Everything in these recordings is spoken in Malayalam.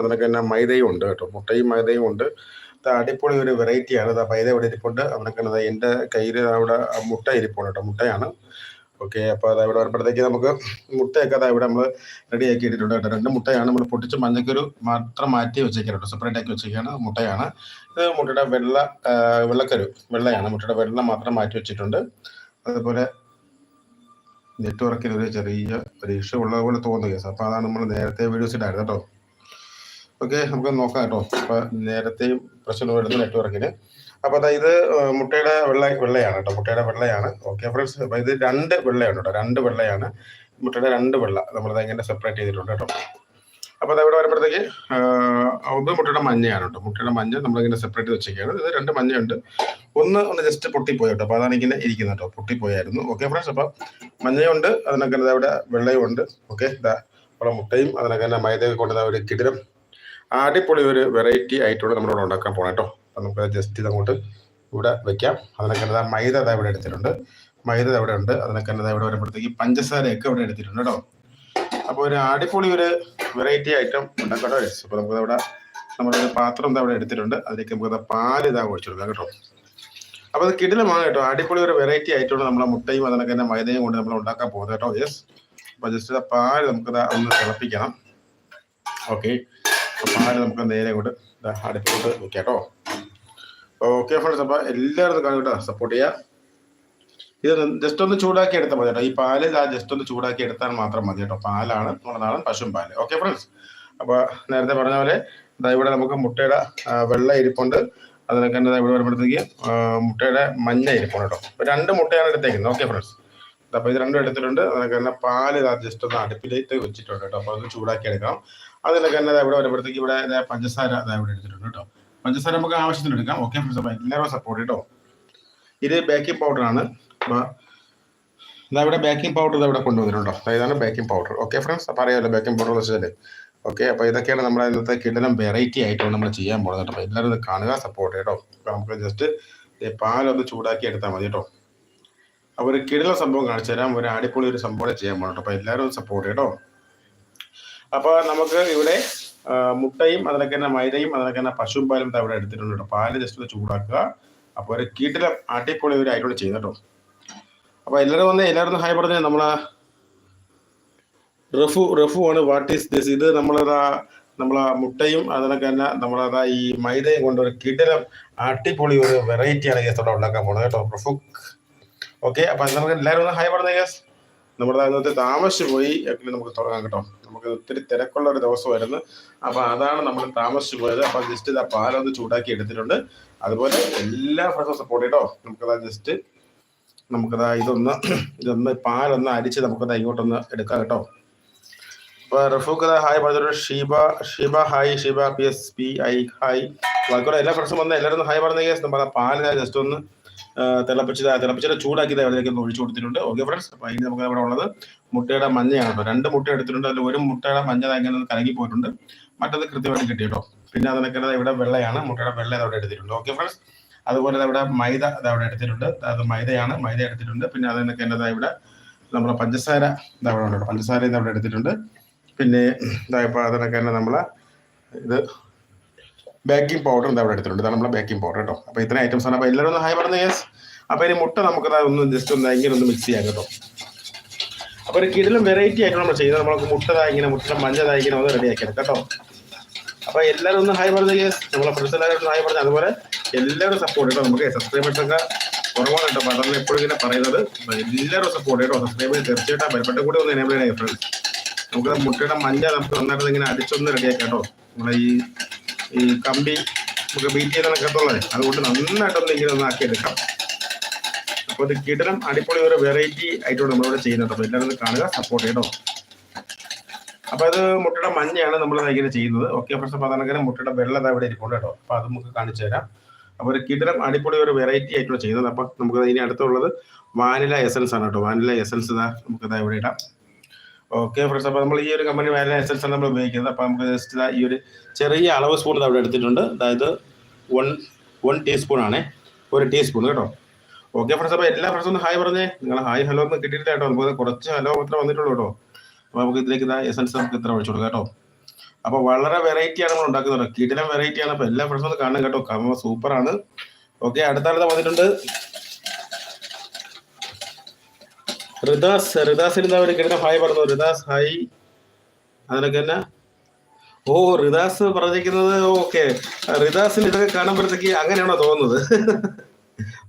അതിനൊക്കെ തന്നെ മൈദയും ഉണ്ട് കേട്ടോ. മുട്ടയും മൈദയും ഉണ്ട്. അടിപൊളി ഒരു വെറൈറ്റിയാണ് ഇതാ മൈദ ഇവിടെ ഇരിപ്പുണ്ട്. അതിനൊക്കെ തന്നെ എന്റെ കയ്യിൽ അവിടെ മുട്ട ഇരിപ്പുണ്ട് കേട്ടോ. മുട്ടയാണ്. ഓക്കെ അപ്പോൾ അത് ഇവിടെ വരുമ്പോഴത്തേക്ക് നമുക്ക് മുട്ടയൊക്കെ അതാ ഇവിടെ നമ്മൾ റെഡി ആക്കി ഇട്ടിട്ടുണ്ട് കേട്ടോ. രണ്ട് മുട്ടയാണ് നമ്മൾ പൊട്ടിച്ച് മഞ്ഞക്കൊരു മാത്രം മാറ്റി വെച്ചേക്കാണ് സെപ്പറേറ്റ് ആക്കി വെച്ചേക്കാണ് മുട്ടയാണ്. ഇത് മുട്ടയുടെ വെള്ള വെള്ളക്കരു വെള്ളയാണ്. മുട്ടയുടെ വെള്ളം മാത്രം മാറ്റി വെച്ചിട്ടുണ്ട്. അതുപോലെ നെറ്റ്വർക്കിൽ ഒരു ചെറിയ ഒരു ഇഷ്യൂ ഉള്ളത് പോലെ തോന്നുന്നു കേസ് അപ്പോൾ അതാണ് നമ്മൾ നേരത്തെ വീഡിയോസ് ഇടായിരുന്നു കേട്ടോ. ഓക്കെ നമുക്ക് നോക്കാം കേട്ടോ. അപ്പൊ നേരത്തെയും പ്രശ്നം വരുന്ന നെറ്റ്വർക്കിന്. അപ്പൊ അതാ ഇത് മുട്ടയുടെ വെള്ള വെള്ളയാണ് കേട്ടോ. മുട്ടയുടെ വെള്ളയാണ്. ഓക്കെ ഫ്രണ്ട്സ് അപ്പൊ ഇത് രണ്ട് വെള്ളയാണ് കേട്ടോ. രണ്ട് വെള്ളയാണ്. മുട്ടയുടെ രണ്ട് വെള്ള. നമ്മളത് ഇങ്ങനെ സെപ്പറേറ്റ് ചെയ്തിട്ടുണ്ട് കേട്ടോ. അപ്പൊ അത് ഇവിടെ വരുമ്പോഴത്തേക്ക് ഒന്ന് മുട്ടയുടെ മഞ്ഞയാണ് കേട്ടോ. മുട്ടയുടെ മഞ്ഞ നമ്മളിങ്ങനെ സെപ്പറേറ്റ് വെച്ചേക്കാണ്. ഇത് രണ്ട് മഞ്ഞയുണ്ട്. ഒന്ന് ഒന്ന് ജസ്റ്റ് പൊട്ടിപ്പോയി കേട്ടോ. അതാണ് ഇങ്ങനെ ഇരിക്കുന്നത് കേട്ടോ. പൊട്ടിപ്പോയായിരുന്നു. ഓക്കെ ഫ്രണ്ട്സ് അപ്പൊ മഞ്ഞയുണ്ട്. അതിനൊക്കെ ഇവിടെ വെള്ളയും ഉണ്ട് ഓക്കെ ഇതാ ഇവിടെ മുട്ടയും അതിനൊക്കെ തന്നെ മൈദയൊക്കെ കൊണ്ട് ഒരു കിടിലം അടിപൊളി ഒരു വെറൈറ്റി ആയിട്ടുള്ള നമ്മളിവിടെ ഉണ്ടാക്കാൻ പോകണം കേട്ടോ അപ്പം നമുക്ക് ജസ്റ്റ് ഇതങ്ങോട്ട് ഇവിടെ വെക്കാം. അതിനൊക്കെ തന്നെ മൈദ ഇവിടെ എടുത്തിട്ടുണ്ട്. മൈദ ഇവിടെ ഉണ്ട്. അതിനൊക്കെ ദാ ഇവിടെ വരുമ്പോഴത്തേക്ക് പഞ്ചസാരയൊക്കെ ഇവിടെ എടുത്തിട്ടുണ്ട് കേട്ടോ അപ്പോൾ ഒരു അടിപൊളി ഒരു വെറൈറ്റി ഐറ്റം ഉണ്ടാക്കാം കേട്ടോ അപ്പോൾ നമുക്ക് ഇവിടെ നമ്മുടെ പാത്രം ഇതാ ഇവിടെ എടുത്തിട്ടുണ്ട്. അതിലേക്ക് നമുക്ക് പാൽ ഇതാ ഒഴിച്ചു കൊടുക്കാം കേട്ടോ. അപ്പോൾ അത് കിടിലമാണ് കേട്ടോ അടിപൊളി ഒരു വെറൈറ്റി ആയിട്ടുള്ള നമ്മളെ മുട്ടയും അതിനൊക്കെ തന്നെ മൈദയും കൊണ്ട് നമ്മൾ ഉണ്ടാക്കാൻ പോകുന്നത് കേട്ടോ യെസ് അപ്പോൾ ജസ്റ്റ് പാൽ നമുക്ക് ഒന്ന് തിളപ്പിക്കണം. ഓക്കെ പാൽ നമുക്ക് നേരെ ഇങ്ങോട്ട് അടുത്തോട്ട് വെക്കാം കേട്ടോ ഓക്കെ ഫ്രണ്ട്സ് അപ്പൊ എല്ലാവരും കാണും കേട്ടോ. സപ്പോർട്ട് ചെയ്യുക ഇത് ജസ്റ്റ് ഒന്ന് ചൂടാക്കി എടുത്താൽ മതി കേട്ടോ. ഈ പാൽ ജസ്റ്റ് ഒന്ന് ചൂടാക്കി എടുത്താൽ മാത്രം മതി കേട്ടോ. പാലാണ് നമ്മുടെ നാടൻ പശു പാൽ. ഓക്കെ ഫ്രണ്ട്സ് അപ്പൊ നേരത്തെ പറഞ്ഞ പോലെ ഇവിടെ നമുക്ക് മുട്ടയുടെ വെള്ള ഇരിപ്പുണ്ട്. അതിനൊക്കെ തന്നെ ഇവിടെ വരുമ്പോഴത്തേക്ക് മുട്ടയുടെ മഞ്ഞ ഇരിപ്പുണ്ട് കേട്ടോ. അപ്പൊ രണ്ട് മുട്ടയാണ് എടുത്തേക്കുന്നത്. ഓക്കെ ഫ്രണ്ട്സ് അപ്പൊ ഇത് രണ്ടും എടുത്തിട്ടുണ്ട്. അതിനൊക്കെ തന്നെ പാൽ ജസ്റ്റ് ഒന്ന് അടുപ്പിലേക്ക് വെച്ചിട്ടുണ്ട് കേട്ടോ. അപ്പൊ അത് ചൂടാക്കി എടുക്കാം അതിനൊക്കെ തന്നെ ഇവിടെ വരുമ്പോഴത്തേക്ക് ഇവിടെ പഞ്ചസാര ഇവിടെ എടുത്തിട്ടുണ്ട് കേട്ടോ. പഞ്ചസാര നമുക്ക് ആവശ്യത്തിന് എടുക്കാം. ഓക്കെ എല്ലാവരും സപ്പോർട്ട് കേട്ടോ ഇത് ബേക്കിംഗ് പൗഡർ ആണ്. ഇതവിടെ ബേക്കിംഗ് പൗഡർ ഇതാ ഇവിടെ കൊണ്ടുവന്നിട്ടുണ്ടോ ഇതാണ് ബേക്കിംഗ് പൗഡർ ഓക്കെ ഫ്രണ്ട്സ് അപ്പൊ അറിയാമല്ലോ ബേക്കിംഗ് പൗഡർ വെച്ചാൽ ഓക്കെ അപ്പൊ ഇതൊക്കെയാണ് നമ്മുടെ ഇന്നത്തെ കിടലം വെറൈറ്റി ആയിട്ടാണ് നമ്മൾ ചെയ്യാൻ പോകുന്നത് കേട്ടോ. എല്ലാവരും ഇത് കാണുക സപ്പോർട്ട് കേട്ടോ നമുക്ക് ജസ്റ്റ് പാലൊന്ന് ചൂടാക്കി എടുത്താൽ മതി കേട്ടോ അപ്പൊ ഒരു കിടല സംഭവം കാണിച്ചു തരാം. ഒരു അടിപൊളി ഒരു സംഭവം ചെയ്യാൻ പോകണം കേട്ടോ അപ്പോൾ എല്ലാവരും സപ്പോർട്ട് കേട്ടോ അപ്പൊ നമുക്ക് ഇവിടെ മുട്ടയും അതിലൊക്കെ തന്നെ മൈദയും അതിലൊക്കെ തന്നെ പശുവും പാലും ഇവിടെ എടുത്തിട്ടുണ്ട് കേട്ടോ. പാൽ ജസ്റ്റ് ഒന്ന് ചൂടാക്കുക. അപ്പൊ ഒരു കീട്ടിലെ ആട്ടിപ്പൊളി ഒരു ആയിക്കോട്ട് ചെയ്തു കേട്ടോ. അപ്പൊ എല്ലാവരും വന്ന് എല്ലാവരും ഹായ് പറഞ്ഞേ. നമ്മളെ റഫു റഫു ആണ് വാട്ട് ഈസ് ദിസ് ഇത് നമ്മളതാ നമ്മളെ മുട്ടയും അതിനൊക്കെ തന്നെ നമ്മളതാ ഈ മൈദയും കൊണ്ട് ഒരു കിടലം അടിപൊളി ഒരു വെറൈറ്റിയാണ് കേസ് അവിടെ ഉണ്ടാക്കാൻ പോണത് കേട്ടോ. റഫു ഓക്കെ അപ്പൊ എല്ലാവരും ഹായ് പറഞ്ഞേ കേസ് നമ്മുടെ ഇന്നത്തെ താമസിച്ചു പോയി എങ്കിലും നമുക്ക് തുടങ്ങാം കേട്ടോ. നമുക്ക് ഒത്തിരി തിരക്കുള്ള ഒരു ദിവസമായിരുന്നു. അപ്പൊ അതാണ് നമ്മൾ താമസിച്ചു പോയത് അപ്പൊ ജസ്റ്റ് ഇതാ പാലൊന്ന് ചൂടാക്കി എടുത്തിട്ടുണ്ട്. അതുപോലെ എല്ലാ ഫ്രണ്ട്സും സപ്പോർട്ട് ചെയ്യട്ടോ. നമുക്കതാ ജസ്റ്റ് നമുക്കതാ ഇതൊന്ന് ഇതൊന്ന് പാലൊന്ന് അരിച്ച് നമുക്കതാ ഇങ്ങോട്ടൊന്ന് എടുക്കാം കേട്ടോ. അപ്പൊ റഫൂഖ് ഹായ് പറഞ്ഞു Sheeba Sheeba hi Sheeba P S P I hi ബാക്കിയുള്ള എല്ലാ ഫ്രണ്ട്സും വന്ന് എല്ലാവരും ഹായ് പറഞ്ഞ. കേസ് നമ്മൾ പാലിനെ ജസ്റ്റ് ഒന്ന് തിളപ്പിച്ചത് ദാ തിളപ്പിച്ചിട്ട് ചൂടാക്കി ദാ ഇതിലേക്ക് ഒന്ന് ഒഴിച്ചു കൊടുത്തിട്ടുണ്ട്. ഓക്കെ ഫ്രണ്ട്സ് അപ്പൊ അതിന് നമുക്ക് ഇവിടെ ഉള്ളത് മുട്ടയുടെ മഞ്ഞയാണ് കേട്ടോ. രണ്ട് മുട്ട എടുത്തിട്ടുണ്ട്. അതിൽ ഒരു മുട്ടയുടെ മഞ്ഞ അങ്ങനെ കലങ്ങി പോയിട്ടുണ്ട്. മറ്റത് കൃത്യമായിട്ട് കിട്ടി കേട്ടോ. പിന്നെ അതിനൊക്കെ ഇവിടെ വെള്ളയാണ്. മുട്ടയുടെ വെള്ള അവിടെ എടുത്തിട്ടുണ്ട്. ഓക്കെ ഫ്രണ്ട്സ് അതുപോലെ ഇവിടെ മൈദ അവിടെ എടുത്തിട്ടുണ്ട്. അത് മൈദയാണ്. മൈദ എടുത്തിട്ടുണ്ട്. പിന്നെ അതിനൊക്കെ എന്നതാ ഇവിടെ നമ്മുടെ പഞ്ചസാര ഇതവിടെ ഉണ്ട്. പഞ്ചസാര ഇതാ അവിടെ എടുത്തിട്ടുണ്ട്. പിന്നെ ഇതായപ്പോൾ അതിനൊക്കെ തന്നെ നമ്മളെ ഇത് ബേക്കിംഗ് പൗഡർ എന്താ അവിടെ എടുത്തിട്ടുണ്ട്? ഇതാണ് നമ്മളെ ബേക്കിംഗ് പൗഡർ കേട്ടോ അപ്പോൾ ഇത്രയും ഐറ്റംസ് ആണ്. അപ്പോൾ എല്ലാവരും ഒന്ന് പറഞ്ഞ യെസ് അപ്പൊ ഇനി മുട്ട നമുക്ക് ഒന്ന് ജസ്റ്റ് ഒന്ന് ഇങ്ങനെ ഒന്ന് മിക്സ് ചെയ്യാം കേട്ടോ. അപ്പോൾ ഒരു കിടലും വെറൈറ്റി ആയിട്ട് നമ്മൾ ചെയ്യുന്നത്. നമുക്ക് മുട്ട ഇങ്ങനെ മുട്ട മഞ്ഞ ദാ ഇങ്ങനെ ഒന്ന് റെഡി ആക്കണം കേട്ടോ. അപ്പൊ എല്ലാവരും ഒന്ന് ഹായ് പറഞ്ഞ യെസ് നമ്മളെ ഫ്രണ്ട്സ് എല്ലാവരും ഹായ് പറഞ്ഞു. അതുപോലെ എല്ലാവരും സപ്പോർട്ട് കേട്ടോ നമുക്ക് സബ്സ്ക്രൈബേഴ്സ് ഒക്കെ കുറവാണ് കേട്ടോ. പടർന്ന് എപ്പോഴും ഇങ്ങനെ പറയുന്നത്. എല്ലാവരും സപ്പോർട്ട് കേട്ടോ സബ്സ്ക്രൈബേഴ്സ് തീർച്ചയായിട്ടും ബലപ്പെട്ട കൂടി ഒന്ന് എനേബിൾ ചെയ്യണം ഫ്രണ്ട്സ് നമുക്ക് മുട്ടയുടെ മഞ്ഞ നമുക്ക് നന്നായിട്ട് ഇങ്ങനെ അടിച്ചൊന്ന് റെഡിയാക്കാം കേട്ടോ. നമ്മളെ ഈ ഈ കമ്പി നമുക്ക് ബീറ്റ് ചെയ്ത അതുകൊണ്ട് നന്നായിട്ടൊന്ന് ഇങ്ങനെ ഒന്ന് ആക്കി എടുക്കാം അപ്പോൾ ഇത് കിടലം അടിപൊളി ഒരു വെറൈറ്റി ആയിട്ടാണ് നമ്മളിവിടെ ചെയ്യുന്നത്. അപ്പോൾ എല്ലാവരും കാണുക സപ്പോർട്ട് ചെയ്യണോ അപ്പോൾ അത് മുട്ടയുടെ മഞ്ഞയാണ് നമ്മൾ ഇങ്ങനെ ചെയ്യുന്നത്. ഓക്കെ അപ്പോൾ അതങ്ങനെ മുട്ടയുടെ വെള്ളം അവിടെ ഇരിപ്പുണ്ട് കേട്ടോ. അപ്പോൾ അത് നമുക്ക് കാണിച്ചു തരാം. അപ്പോൾ ഒരു കിടലം അടിപൊളി ഒരു വെറൈറ്റി ആയിട്ടുള്ള ചെയ്യുന്നത്. അപ്പൊ നമുക്ക് ഇനി അടുത്തുള്ളത് വാനില എസൻസ് ആണ് കേട്ടോ. വാനില എസൻസ് ഇതാ നമുക്ക് ഇതാ ഇവിടെ ഇടാം. ഓക്കെ ഫ്രണ്ട്സ് അപ്പോൾ നമ്മൾ ഈ ഒരു കമ്പനി വാനില എസൻസ് ആണ് നമ്മൾ ഉപയോഗിക്കുന്നത്. അപ്പോൾ നമുക്ക് ജസ്റ്റ് ഈ ഒരു ചെറിയ അളവ് സ്പൂൺ അവിടെ എടുത്തിട്ടുണ്ട്. അതായത് വൺ വൺ ടീസ്പൂൺ ആണേ. ഒരു ടീസ്പൂൺ കേട്ടോ. ഓക്കെ ഫ്രണ്ട്സ് അപ്പോൾ എല്ലാ ഫ്രണ്ട്സും ഒന്ന് ഹായ് പറഞ്ഞേ. നിങ്ങൾ ഹായ് ഹലോ ഒന്നും കിട്ടിയിട്ടില്ല കേട്ടോ. നമുക്ക് കുറച്ച് ഹലോ മാത്രമേ വന്നിട്ടുള്ളൂ കേട്ടോ. അപ്പോൾ നമുക്ക് ഇതിലേക്ക് ഇതാ എസൻസ് നമുക്ക് ഇത്ര ഒഴിച്ചു കേട്ടോ. അപ്പൊ വളരെ വെറൈറ്റിയാണ് നമ്മൾ ഉണ്ടാക്കുന്നത് കിടിലം വെറൈറ്റിയാണ് അപ്പൊ എല്ലാ ഫ്രണ്ട്സും ഒന്ന് കാണണം കേട്ടോ. കമ്മ സൂപ്പർ ആണ് ഓക്കെ അടുത്ത വന്നിട്ടുണ്ട്. റിദാസ് റിദാസിന് എന്താ ഒരു കിടന്ന ഹായ് പറഞ്ഞു. റിദാസ് ഹായ്. അതിനൊക്കെ തന്നെ ഓ റിദാസ് പറഞ്ഞിരിക്കുന്നത് ഓക്കെ. റിദാസിന് ഇതൊക്കെ കാണുമ്പോഴത്തേക്ക് അങ്ങനെയാണോ തോന്നുന്നത്?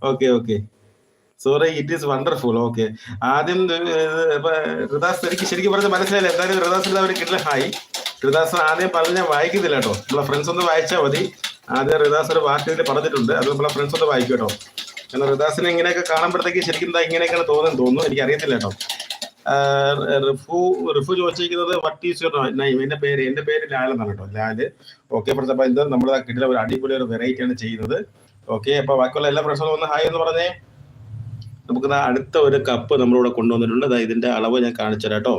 Okay okay. Sorry it is wonderful okay. ആദ്യം റിദാസ് എനിക്ക് ശരിക്കും പറഞ്ഞ മനസ്സിലായില്ല. എന്തായാലും റിദാസിന്റെ ഒരു കിട്ടില്ല ഹായ്. റിദാസ് ആദ്യം പറഞ്ഞ ഞാൻ വായിക്കുന്നില്ല കേട്ടോ. നമ്മളെ ഫ്രണ്ട്സ് ഒന്ന് വായിച്ചാൽ മതി. ആദ്യം റിദാസ് ഒരു വാർത്തയിൽ പറഞ്ഞിട്ടുണ്ട്. അത് നമ്മളെ ഫ്രണ്ട്സ് ഒന്ന് വായിക്കും കേട്ടോ. കാരണം റിദാസിനെ ഇങ്ങനെയൊക്കെ കാണുമ്പോഴത്തേക്ക് ശരിക്കും എന്താ ഇങ്ങനെയൊക്കെയാണ് തോന്നുന്നു തോന്നുന്നു. എനിക്ക് അറിയത്തില്ല കേട്ടോ റിഫു റിഫു ചോദിച്ചിരിക്കുന്നത് വട്ട് ഈസ് യുവർ നൈം എന്റെ പേര് എന്റെ പേര് ലാൽ എന്നാണ് കേട്ടോ. ലാൽ ഓക്കെ ഫ്രണ്ട്സ് നമ്മൾ നമ്മുടെ കിട്ടിയ ഒരു അടിപൊളി ഒരു വെറൈറ്റി ആണ് ചെയ്യുന്നത്. ഓക്കെ അപ്പൊ ബാക്കിയുള്ള എല്ലാ പ്രശ്നവും ഒന്ന് ഹായ് എന്ന് പറഞ്ഞേ. നമുക്ക് അടുത്ത ഒരു കപ്പ് നമ്മളിവിടെ കൊണ്ടുവന്നിട്ടുണ്ട്. ദാ ഇതിന്റെ അളവ് ഞാൻ കാണിച്ചു തരാം കേട്ടോ.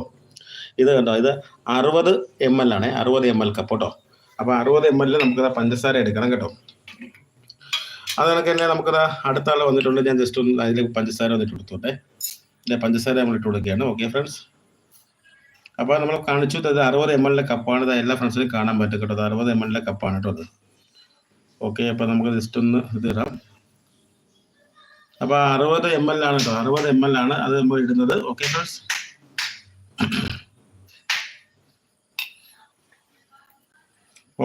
ഇത് കണ്ടോ ഇത് അറുപത് എം എൽ ആണ് അറുപത് എം എൽ കപ്പ് കേട്ടോ. അപ്പൊ അറുപത് എം എല്ലിൽ നമുക്ക് പഞ്ചസാര എടുക്കണം കേട്ടോ. അത് കണക്ക് തന്നെ നമുക്കത് അടുത്ത ആൾ വന്നിട്ടുണ്ട്. ഞാൻ ജസ്റ്റ് ഒന്ന് അതിൽ പഞ്ചസാര വന്നിട്ട് കൊടുത്തോട്ടെ. ഇല്ല പഞ്ചസാര നമ്മൾ ഇട്ട് കൊടുക്കുകയാണ്. ഓക്കെ ഫ്രണ്ട്സ് അപ്പോൾ നമ്മൾ കാണിച്ചു അത് അറുപത് എം എല്ലിലെ കപ്പാണ് ഇത് എല്ലാ ഫ്രണ്ട്സിനും കാണാൻ പറ്റും കേട്ടോ. അത് അറുപത് എം എല്ലിലെ കപ്പാണ് കേട്ടോ അത്. ഓക്കെ അപ്പോൾ നമുക്ക് ജസ്റ്റ് ഒന്ന് ഇത് ഇടാം. അപ്പോൾ അറുപത് എം എൽ ആണ് കേട്ടോ. അറുപത് എം എൽ ആണ് അത് നമ്മൾ ഇടുന്നത്. ഓക്കെ ഫ്രണ്ട്സ്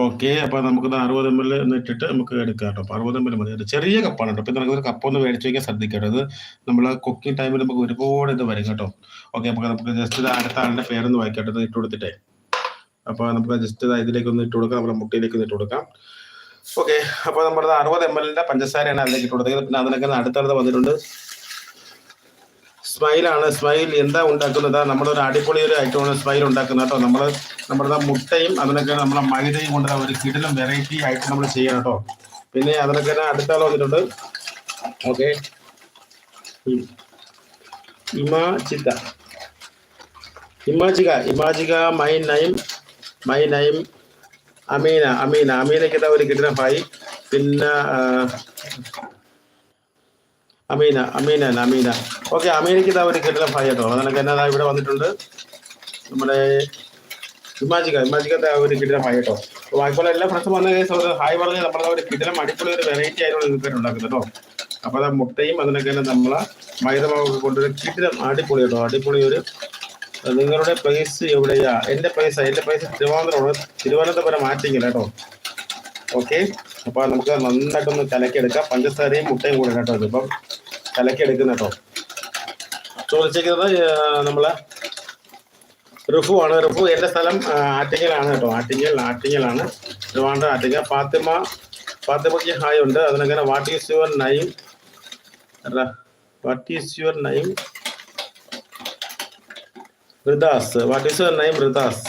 ഓക്കെ അപ്പോൾ നമുക്ക് അറുപത് എം എൽ ഇട്ടിട്ട് നമുക്ക് എടുക്കാം കേട്ടോ. അറുപത് എം എൽ മതി. ഇത് ചെറിയ കപ്പാണ് കേട്ടോ. പിന്നെ നമുക്ക് കപ്പ് ഒന്ന് മേടിച്ച് വയ്ക്കാൻ ശ്രദ്ധിക്കട്ടോ. ഇത് നമ്മൾ കുക്കിംഗ് ടൈമിൽ നമുക്ക് ഒരുപാട് ഇത് വരും കേട്ടോ. ഓക്കെ നമുക്ക് നമുക്ക് ജസ്റ്റ് ഇത് അടുത്ത ആളുടെ പേരൊന്ന് വായിക്കട്ടെ ഇത് ഇട്ട് കൊടുത്തിട്ടേ. അപ്പോൾ നമുക്ക് ജസ്റ്റ് ഇതിലേക്ക് ഒന്ന് ഇട്ട് കൊടുക്കാം. നമ്മുടെ മുട്ടയിലേക്ക് ഇട്ട് കൊടുക്കാം. ഓക്കെ അപ്പോൾ നമ്മുടെ അറുപത് എം എല്ലിന്റെ പഞ്ചസാരയാണ് അതിലേക്ക് ഇട്ട് കൊടുത്തത്. പിന്നെ അതിനൊക്കെ അടുത്തടുത്ത് വന്നിട്ടുണ്ട്. സ്മൈലാണ് സ്മൈൽ എന്താ ഉണ്ടാക്കുന്നത്? നമ്മുടെ ഒരു അടിപൊളി ഒരു ഐറ്റമാണ് സ്മൈൽ ഉണ്ടാക്കുന്നത് കേട്ടോ. നമ്മൾ നമ്മുടെ മുട്ടയും അതിനൊക്കെ നമ്മളെ മൈദയും കൊണ്ട് ഒരു കിടലും വെറൈറ്റി ആയിട്ട് നമ്മൾ ചെയ്യണം കേട്ടോ പിന്നെ അതിനൊക്കെ അടുത്ത ആൾ വന്നിട്ടുണ്ട്. ഓക്കെ. ഇമാചിത ഇമാജിക ഇമാജിക my name my name Ameena Ameena. അമീനയ്ക്ക് ഒരു കിട്ടുന്ന ഭായി പിന്നെ അമീന അമീന അമീന. ഓക്കെ അമീനയ്ക്ക് ഒരു കിട്ടുന്ന ഭായി കേട്ടോ അതിനൊക്കെ എന്നാ ഇവിടെ വന്നിട്ടുണ്ട്. നമ്മുടെ ഇമാജിക ഇമാജിക്കത്തെ ഒരു കിടിലമായി കേട്ടോ. അപ്പോൾ ബാക്കിയുള്ള എല്ലാ ഫ്രണ്ട്സും വന്ന കേസ് അവർ ഹായ് പറഞ്ഞ് നമ്മളെ ഒരു കിടിലം അടിപൊളി ഒരു വെറൈറ്റി ആയിരുന്നു നിങ്ങൾക്ക് ഉണ്ടാക്കുന്നത് കേട്ടോ. അപ്പോൾ അതാ മുട്ടയും അതിനൊക്കെ തന്നെ നമ്മളെ മൈദമാവൊക്കെ കൊണ്ടൊരു കിടിലം അടിപൊളി കേട്ടോ. അടിപൊളി ഒരു നിങ്ങളുടെ പ്ലേസ് എവിടെയാ? എന്റെ പ്ലേസ് എന്റെ പ്ലേസ് തിരുവനന്തപുരം തിരുവനന്തപുരം ആറ്റിങ്ങിൽ കേട്ടോ. ഓക്കെ അപ്പൊ നമുക്ക് നന്നായിട്ടൊന്ന് കലക്കിയെടുക്കാം. പഞ്ചസാരയും മുട്ടയും കൂടെ കേട്ടോ ഇതിപ്പം കലക്കിയെടുക്കുന്ന കേട്ടോ. ചോദിച്ചേക്കുന്നത് നമ്മൾ റിഫു ആണ്. റിഫു എന്റെ സ്ഥലം ആറ്റിങ്ങലാണ് കേട്ടോ. ആറ്റിങ്ങൽ ആറ്റിങ്ങലാണ്. ട്രിവാൻഡ്രം ആറ്റിങ്ങൽ. ഫാത്തിമ ഫാത്തിമയ്ക്ക് ഹായ് ഉണ്ട്. അതിനങ്ങനെ what is your name what is your name Vridas. What is your name Vridas?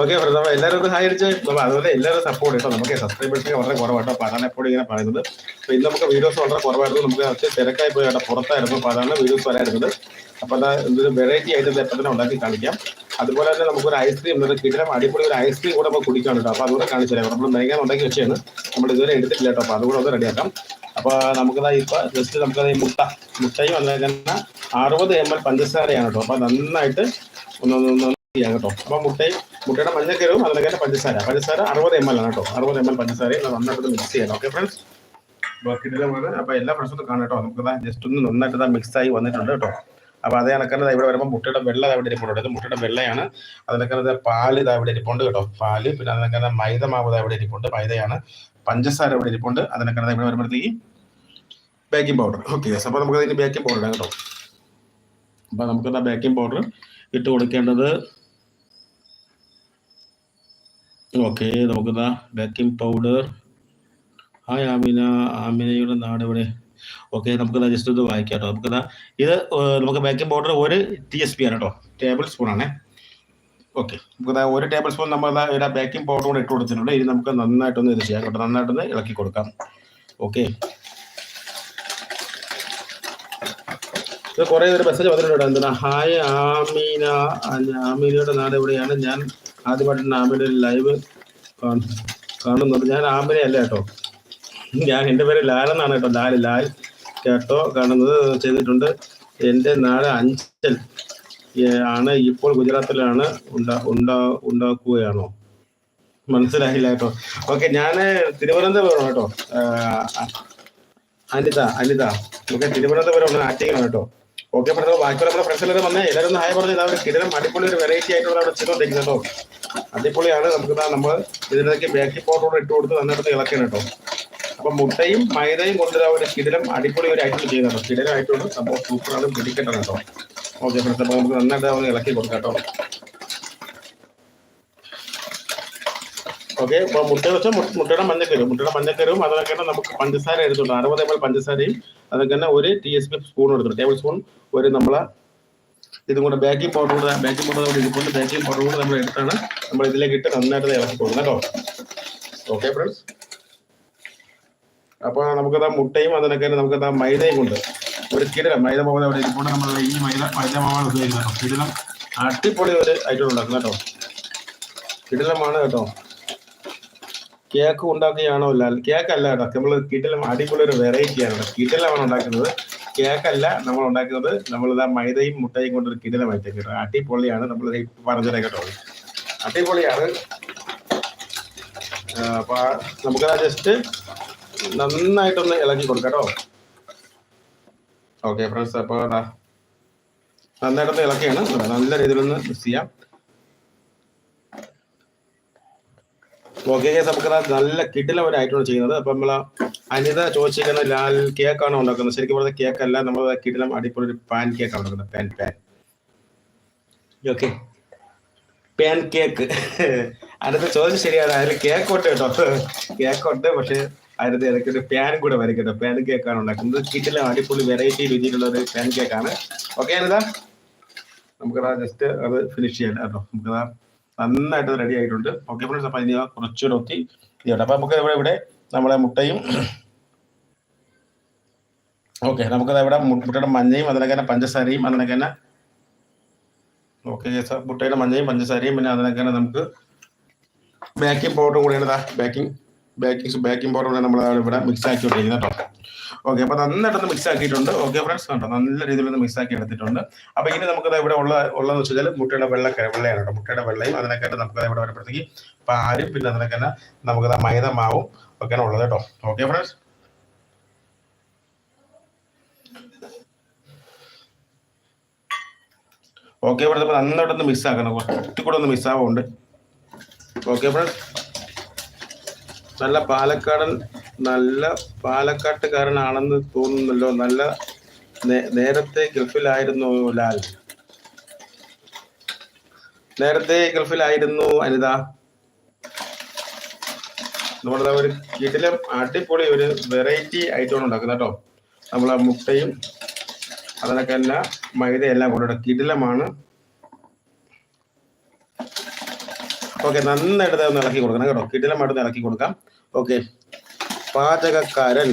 Okay അപ്പോൾ എല്ലാവരും ഹായ് അടിച്ച്. അതുപോലെ എല്ലാവരും സപ്പോർട്ട് കേട്ടോ നമുക്ക് സബ്സ്ക്രൈബേഴ്സൊക്കെ വളരെ കുറവാട്ടോ. അതാണ് എപ്പോഴും ഇങ്ങനെ പറയുന്നത്. അപ്പോൾ ഇന്ന് നമുക്ക് വീഡിയോസ് വളരെ കുറവായിരുന്നു. നമുക്ക് തിരക്കായി പോയി പുറത്തായിരുന്നു. അപ്പോൾ അതാണ് വീഡിയോസ് വരായിരുന്നത് അപ്പോൾ അതാ ഇതൊരു വെറൈറ്റി ആയിട്ട് ഇത് എപ്പോൾ തന്നെ ഉണ്ടാക്കി കാണിക്കാം. അതുപോലെ തന്നെ നമുക്കൊരു ഐസ്ക്രീം ഒരു കിടിലം അടിപൊളി ഒരു ഐസ്ക്രീം കൂടെ നമുക്ക് കുടിക്കാൻ കേട്ടോ. അപ്പോൾ അതുകൂടെ കാണിച്ചു തരാം. നമ്മൾ മേഖല ഉണ്ടാക്കി വെച്ചാണ്. നമ്മൾ ഇതുവരെ എടുത്തിട്ടില്ല കേട്ടോ. അപ്പോൾ അതുകൂടെ ഒന്ന് റെഡിയാക്കാം. അപ്പോൾ നമുക്കതാ ഇപ്പോൾ ജസ്റ്റ് നമുക്കത് മുട്ട. മുട്ടയും അതുപോലെ തന്നെ അറുപത് എം എൽ പഞ്ചസാരയാണ് കേട്ടോ. അപ്പോൾ നന്നായിട്ട് ഒന്ന് ഒന്ന് ചെയ്യാം കേട്ടോ. അപ്പോൾ മുട്ടയും മുട്ടയുടെ മഞ്ഞക്കരവും അതുപോലെ തന്നെ പഞ്ചസാര. പഞ്ചസാര അറുപത് എം എൽ ആണ് കേട്ടോ. അറുപത് എം എൽ പഞ്ചസാരയും നന്നായിട്ട് മിക്സ് ചെയ്യണം ഓക്കെ ഫ്രണ്ട്സ് ബാക്കിയിലാണ് അപ്പോൾ എല്ലാ ഫ്രണ്ട്സും കാണാം കേട്ടോ. നമുക്ക് ജസ്റ്റ് ഒന്ന് നന്നായിട്ട് മിക്സ് ആയി വന്നിട്ടുണ്ട് കേട്ടോ. അപ്പോൾ അതേ കണക്കാണ് ഇവിടെ വരുമ്പോൾ മുട്ടയുടെ വെള്ള അവിടെ ഇരിപ്പുണ്ട് ഇത് മുട്ടയുടെ വെള്ളയാണ്. അതിനൊക്കെ പാൽ ഇതാ ഇവിടെ ഇരിപ്പുണ്ട് കേട്ടോ. പാൽ പിന്നെ അതിനൊക്കെ മൈദ ഇതാ ഇവിടെ ഇരിപ്പുണ്ട്. മൈദയാണ്. പഞ്ചസാര ഇവിടെ ഇരിപ്പുണ്ട്. അതിനൊക്കെ ഇവിടെ വരുമ്പോഴത്തേക്ക് ബേക്കിംഗ് പൗഡർ ഓക്കെ അപ്പോൾ നമുക്ക് അതിന് ബേക്കിംഗ് പൗഡർ കേട്ടോ. അപ്പോൾ നമുക്ക് ബേക്കിംഗ് പൗഡർ ഇട്ട് കൊടുക്കേണ്ടത് ഓക്കെ നമുക്കിതാ ബേക്കിംഗ് പൗഡർ ഹായ് ആമിന ആമിനയുടെ നാട് ഇവിടെ ഓക്കെ നമുക്ക് ജസ്റ്റ് ഇത് വായിക്കാം കേട്ടോ നമുക്കിതാ ഇത് നമുക്ക് ബേക്കിംഗ് പൗഡർ ഒരു ടി എസ് പി ആണ് കേട്ടോ ടേബിൾ സ്പൂൺ ആണേ. ഓക്കെ നമുക്ക് ഒരു ടേബിൾ സ്പൂൺ നമ്മൾ ഇവിടെ ബേക്കിംഗ് പൗഡർ കൂടെ ഇട്ട് കൊടുത്തിട്ടുണ്ട്. ഇനി നമുക്ക് നന്നായിട്ടൊന്ന് ഇത് ചെയ്യാം കേട്ടോ. നന്നായിട്ടൊന്ന് ഇളക്കി കൊടുക്കാം. ഓക്കെ ഇത് കുറേ ഒരു മെസ്സേജ് വന്നിട്ടുണ്ട് എന്താണ് ഹായ് ആമീന. ആമീനയുടെ നാട് എവിടെയാണ്? ഞാൻ ആദ്യമായിട്ടാണ് ആമീന ലൈവ് കാണുന്നത് ഞാൻ ആമീനയല്ല കേട്ടോ. ഞാൻ എന്റെ പേര് ലാലെന്നാണ് കേട്ടോ. ലാൽ ലാൽ കേട്ടോ. കാണുന്നത് ചെയ്തിട്ടുണ്ട്. എന്റെ നാട് അഞ്ചൽ ആണ്. ഇപ്പോൾ ഗുജറാത്തിലാണ് ഉണ്ടാ ഉണ്ടാ ഉണ്ടാക്കുകയാണോ? മനസ്സിലായില്ല കേട്ടോ. ഓക്കെ ഞാൻ തിരുവനന്തപുരം കേട്ടോ. അനിത അനിത. ഓക്കെ തിരുവനന്തപുരം ആറ്റിങ്ങാണ് കേട്ടോ. ഓക്കെ പറഞ്ഞത് ബാക്കിയുള്ള നമ്മുടെ ഫ്രണ്ട്സ് എല്ലാവരും വന്നേ. എല്ലാവരും ഹായ് പറഞ്ഞു ഇതാ കിടലം അടിപൊളി ഒരു വെറൈറ്റി ആയിട്ടുള്ള അവിടെ ചെയ്തോണ്ടിരിക്കുന്നത് കേട്ടോ. അടിപൊളിയാണ്. നമുക്ക് നമ്മൾ ഇതിനൊക്കെ ബാക്കി പൗഡർ ഇട്ട് കൊടുത്ത് നന്നായിട്ട് ഇളക്കണം കേട്ടോ. അപ്പൊ മുട്ടയും മൈദയും കൊണ്ടുവരാൻ ഒരു കിടിലം അടിപൊളി ഒരു ഐറ്റം ചെയ്യുന്നുണ്ടോ കിടലായിട്ടുണ്ട് സംഭവം സൂപ്പറാണ് പിടിക്കട്ടെ കേട്ടോ. ഓക്കെ ഫ്രണ്ട്സ് അപ്പൊ നമുക്ക് നന്നായിട്ട് അവന് ഇളക്കി കൊടുക്കാം ഓക്കെ അപ്പൊ മുട്ട വെച്ചാൽ മുട്ടയുടെ മഞ്ഞക്കരും മുട്ടയുടെ മഞ്ഞക്കരും അതൊക്കെ തന്നെ നമുക്ക് പഞ്ചസാര എടുത്തുണ്ട് അറുപത് എം എൽ പഞ്ചസാരയും അതൊക്കെ തന്നെ ഒരു ടി എസ് പി സ്പൂൺ എടുത്തിട്ടുണ്ട്. ടേബിൾ സ്പൂൺ ഒരു നമ്മളെ ഇതും കൂടെ ബേക്കിംഗ് പൗഡർ കൂടെ ബേക്കിംഗ് പൗഡർ കൂടെ ഇരിപ്പുണ്ട് ബേക്കിംഗ് പൗഡർ കൂടെ നമ്മൾ എടുത്താണ് നമ്മൾ ഇതിലേക്ക് ഇട്ട് നന്നായിട്ട് ഇളക്കി കൊടുക്കുന്നത് കേട്ടോ. ഓക്കെ ഫ്രണ്ട്സ് അപ്പോൾ നമുക്കതാ മുട്ടയും അതിനൊക്കെ നമുക്ക് നമുക്കതാ മൈദയും കൊണ്ട് ഒരു കിടലം മൈദ മാവ് അവിടെ ഇരിപ്പുണ്ട്. നമ്മൾ ഈ മൈദ മൈദ മാവാണ് ഉപയോഗിക്കുന്നത് കിടലം അടിപൊളി ഒരു ഐറ്റം ഉണ്ടാക്കുന്നത് കേട്ടോ. കിടലമാണ് കേട്ടോ. കേക്ക് ഉണ്ടാക്കുകയാണോ അല്ല കേക്ക് കേട്ടോ. നമ്മൾ കിടലം അടിപൊളി ഒരു വെറൈറ്റിയാണ് കേട്ടോ. കിടലമാണ് ഉണ്ടാക്കുന്നത്. കേക്കല്ല നമ്മൾ ഉണ്ടാക്കുന്നത്. നമ്മൾ നമ്മളിതാ മൈദയും മുട്ടയും കൊണ്ടൊരു കിടലമായിട്ട് കേട്ടോ. അടിപൊളിയാണ്. നമ്മൾ പറഞ്ഞത് കേട്ടോ. അടിപൊളിയാണ്. അപ്പോൾ അപ്പൊ നമുക്കതാ ജസ്റ്റ് നന്നായിട്ടൊന്ന് ഇളക്കി കൊടുക്കാം കേട്ടോ. ഓക്കെ ഫ്രണ്ട്സ് അപ്പോൾ അതാ നന്നായിട്ടൊന്ന് ഇളക്കിയാണ്. നല്ല രീതിയിലൊന്ന് മിക്സ് ചെയ്യാം. ഓക്കെ നമുക്ക് നല്ല കിടില ഒരു ഐറ്റമാണ് ചെയ്യുന്നത്. അപ്പം നമ്മൾ അനിത ചോദിച്ചിരിക്കുന്ന ലാൽ കേക്കാണ് ഉണ്ടാക്കുന്നത്? ശരിക്കും പറഞ്ഞ കേക്കല്ല നമ്മൾ കിടിലം അടിപൊളി ഒരു പാൻ കേക്കാണ് ഉണ്ടാക്കുന്നത്. Pan pan. Okay pan cake. Anitha ചോദിച്ചത് ശരിയാണ്. അതിൽ കേക്ക് ഉണ്ട് കേട്ടോ. കേക്ക് ഉണ്ട് പക്ഷെ അതിനകത്ത് ഇടയ്ക്ക് ഒരു പാൻ കൂടെ വരും കേട്ടോ പാൻ കേക്കാണ് ഉണ്ടാക്കുന്നത്. കിറ്റിലെ അടിപൊളി വെറൈറ്റി രുചിയിലുള്ള ഒരു പാൻ കേക്കാണ് ഓക്കെ അനിത? നമുക്കതാ ജസ്റ്റ് അത് ഫിനിഷ് ചെയ്യാം കേട്ടോ. നമുക്കതാ നന്നായിട്ട് റെഡി ആയിട്ടുണ്ട്. ഓക്കെ ഫ്രണ്ട്സ് അപ്പൊ ഇനി കുറച്ചുകൂടെ ഒത്തി. ചെയ്യട്ടെ അപ്പൊ നമുക്ക് ഇവിടെ ഇവിടെ നമ്മളെ മുട്ടയും ഓക്കെ നമുക്കത് ഇവിടെ മുട്ടയുടെ മഞ്ഞയും അതിനൊക്കെ തന്നെ പഞ്ചസാരയും അതിനൊക്കെ തന്നെ ഓക്കെ മുട്ടയുടെ മഞ്ഞയും പഞ്ചസാരയും പിന്നെ അതിനൊക്കെ തന്നെ നമുക്ക് ബേക്കിംഗ് പൗഡറും കൂടെയാണ് ബേക്കിംഗ് ബേക്കിംഗ് ബേക്കിംഗ് പൗഡർ നമ്മൾ ഇവിടെ മിക്സ് ആക്കി കൊണ്ടിരിക്കുന്നത് കേട്ടോ. ഓക്കെ അപ്പൊ നന്നായിട്ടൊന്ന് മിക്സ് ആക്കിയിട്ടുണ്ട്. ഓക്കെ ഫ്രണ്ട്സ് കണ്ടോ? നല്ല രീതിയിൽ മിക്സ് ആക്കി എടുത്തിട്ടുണ്ട്. അപ്പൊ ഇനി നമുക്ക് ഇവിടെ ഉള്ള ഉള്ളതെന്ന് വെച്ചാൽ മുട്ടയുടെ വെള്ള വെള്ളയാണ് കേട്ടോ. മുട്ടയുടെ വെള്ളയും അതിനൊക്കെ നമുക്ക് ഇവിടെ വരുമ്പോഴത്തേക്ക് പാലും പിന്നെ അതിനൊക്കെ തന്നെ നമുക്ക് മൈദ മാവും ഒക്കെയാണ് ഉള്ളത് കേട്ടോ. ഓക്കെ ഫ്രണ്ട്സ് ഓക്കെ ഇവിടെ നന്നായിട്ടൊന്ന് മിക്സ് ആക്കണം. കുറച്ചും കൂടെ ഒന്ന് മിക്സ് ആവുന്നുണ്ട് ഓക്കെ ഫ്രണ്ട്സ് നല്ല പാലക്കാടൻ നല്ല പാലക്കാട്ടുകാരനാണെന്ന് തോന്നുന്നല്ലോ. നല്ല നേരത്തെ ഗൾഫിലായിരുന്നു ലാൽ. നേരത്തെ ഗൾഫിലായിരുന്നു അനിത. നമ്മുടെ ഒരു കിടിലം അടിപൊളി ഒരു വെറൈറ്റി ഐറ്റമാണ് ഉണ്ടാക്കുന്നത് കേട്ടോ. നമ്മളെ മുട്ടയും അതിനൊക്കെ എല്ലാം മൈദ എല്ലാം കൊണ്ടുവിടെ കിടിലമാണ്. ഓക്കെ നന്നായിട്ട് ഒന്ന് ഇളക്കി കൊടുക്കണം കേട്ടോ. കിടിലമായിട്ട് ഇളക്കി കൊടുക്കാം. ഓക്കെ പാചകക്കാരൻ.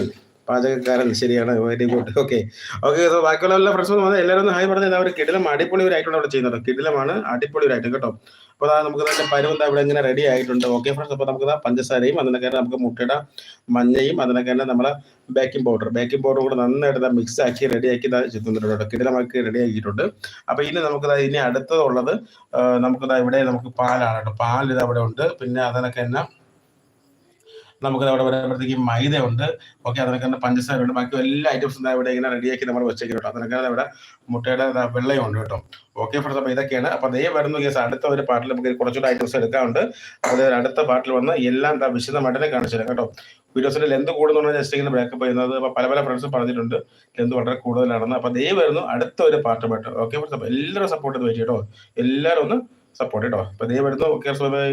പാചകക്കാരൻ. ശരിയാണ്. വെരി ഗുഡ് ഓക്കെ ഓക്കെ ബാക്കിയുള്ള എല്ലാ ഫ്രണ്ട്സും വന്ന് എല്ലാവരും ഒന്ന് ഹായ് പറഞ്ഞത് അവർ കിടിലം അടിപൊളി ഒരു ഐറ്റം അവിടെ ചെയ്യുന്നത്. കിടിലമാണ് അടിപൊളി ഒരു ഐറ്റം കേട്ടോ. അപ്പോൾ അതാ നമുക്ക് തന്നെ പരുവന്ത ഇവിടെ ഇങ്ങനെ റെഡി ആയിട്ടുണ്ട്. ഓക്കെ ഫ്രണ്ട്സ് അപ്പോൾ നമുക്ക് പഞ്ചസാരയും അതിനൊക്കെ നമുക്ക് മുട്ടയുടെ മഞ്ഞയും അതിനൊക്കെ തന്നെ നമ്മളെ ബേക്കിംഗ് പൗഡർ ബേക്കിംഗ് പൗഡർ കൂടെ നന്നായിട്ട് മിക്സ് ആക്കി റെഡി ആക്കി ഇതാ ചെത്തുന്നുണ്ട് കേട്ടോ. കിടിലമാക്കി റെഡി ആക്കിയിട്ടുണ്ട്. അപ്പോൾ ഇനി നമുക്ക് ഇനി അടുത്തതുള്ളത് നമുക്ക് ഇവിടെ നമുക്ക് പാലാണ് കേട്ടോ. പാൽ ഇത് അവിടെ ഉണ്ട്. പിന്നെ അതിനൊക്കെ തന്നെ നമുക്ക് അവിടെ വരുമ്പോഴത്തേക്ക് ഉണ്ട് ഓക്കെ അതിനൊക്കെ തന്നെ പഞ്ചസാര ഉണ്ട്. ബാക്കി എല്ലാ ഐറ്റംസും ഇവിടെ ഇങ്ങനെ റെഡിയാക്കി നമ്മൾ വെച്ചേക്കും കേട്ടോ. അതിനൊക്കെ ഇവിടെ മുട്ടയുടെ ദാ വെള്ളയും ഉണ്ട് കേട്ടോ. ഓക്കെ ഫ്രണ്ട്സ് അപ്പോൾ ഇതൊക്കെയാണ്. അപ്പോൾ അതേ വരുന്നു കേസ് അടുത്ത ഒരു പാട്ടിൽ നമുക്ക് കുറച്ചുകൂടെ ഐറ്റംസ് എടുക്കാറുണ്ട് അത് അടുത്ത പാട്ടിൽ വന്ന് എല്ലാം വിശദമായിട്ട് കാണിച്ചു തരാം കേട്ടോ. വീഡിയോസിന്റെ ലെന്ത് കൂടുന്നുണ്ടെന്ന് ജസ്റ്റ് ഇങ്ങനെ ബ്രേക്കപ്പ് ചെയ്യുന്നത്. അപ്പോൾ പല പല ഫ്രണ്ട്സും പറഞ്ഞിട്ടുണ്ട്. ലെന്ത് വളരെ കൂടുതലാണെന്ന്. അപ്പോൾ അതേ വരുന്നു അടുത്ത ഒരു പാട്ടുമായിട്ട് ഓക്കെ ഫ്രണ്ട്സ് അപ്പോൾ എല്ലാവരും സപ്പോർട്ട് ചെയ്ത് വെച്ചു കേട്ടോ. എല്ലാവരും ഒന്ന് സപ്പോർട്ട് കേട്ടോ. അപ്പോൾ അതേ വരുന്നു. Okay bye